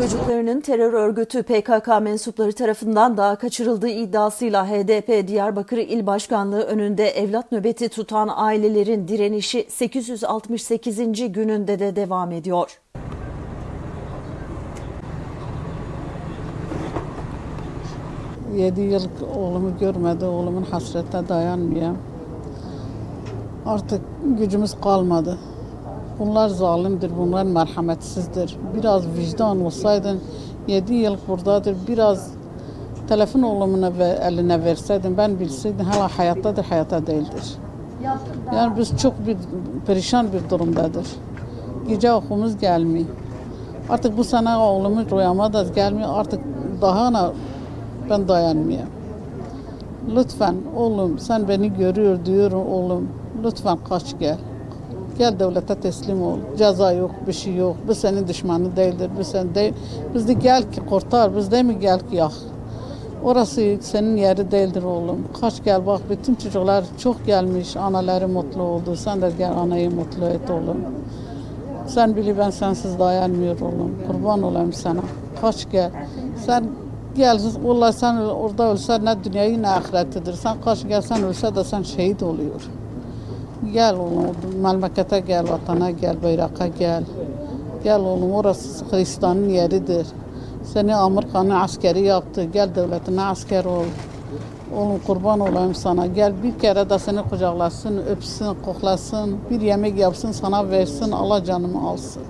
Çocuklarının terör örgütü PKK mensupları tarafından daha kaçırıldığı iddiasıyla HDP Diyarbakır İl Başkanlığı önünde evlat nöbeti tutan ailelerin direnişi 868. gününde de devam ediyor. Yedi yıl oğlumu görmedi, oğlumun hasretine dayanmıyor. Artık gücümüz kalmadı. Bunlar zalimdir, bunlar merhametsizdir. Biraz vicdan olsaydın, yedi yıl buradadır, biraz telefon oğlumuna ve eline verseydin, ben bilseydim hala hayattadır, hayata değildir. Yani biz çok bir perişan bir durumdadır. Gece okumuz gelmiyor. Artık bu sene oğlumun rüyama da gelmiyor. Artık daha ne ben dayanmıyorum. Lütfen oğlum sen beni görüyor diyorum oğlum. Lütfen kaç gel. Gel devlete teslim ol. Ceza yok, bir şey yok. Bu senin düşmanı değildir. Bu sen değil. Biz de gel ki kurtar. Biz de mi gel ki yak. Orası senin yeri değildir oğlum. Kaç gel bak bütün çocuklar çok gelmiş. Anaları mutlu oldu. Sen de gel anayı mutlu et oğlum. Sen bili ben sensiz dayanmıyor oğlum. Kurban olayım sana. Kaç gel. Sen gel. Vallahi sen orada ölsen ne dünyayı ne ahiretidir. Sen kaç gelsen ölse de sen şehit oluyor. Gel oğlum. Memlekete gel, vatana gel, bayraka gel. Gel oğlum orası Hristiyanın yeridir. Seni Amerika'nın askeri yaptı. Gel devletine asker ol. Oğlum kurban olayım sana. Gel bir kere de seni kucaklasın, öpsün, koklasın. Bir yemek yapsın, sana versin. Allah canımı alsın.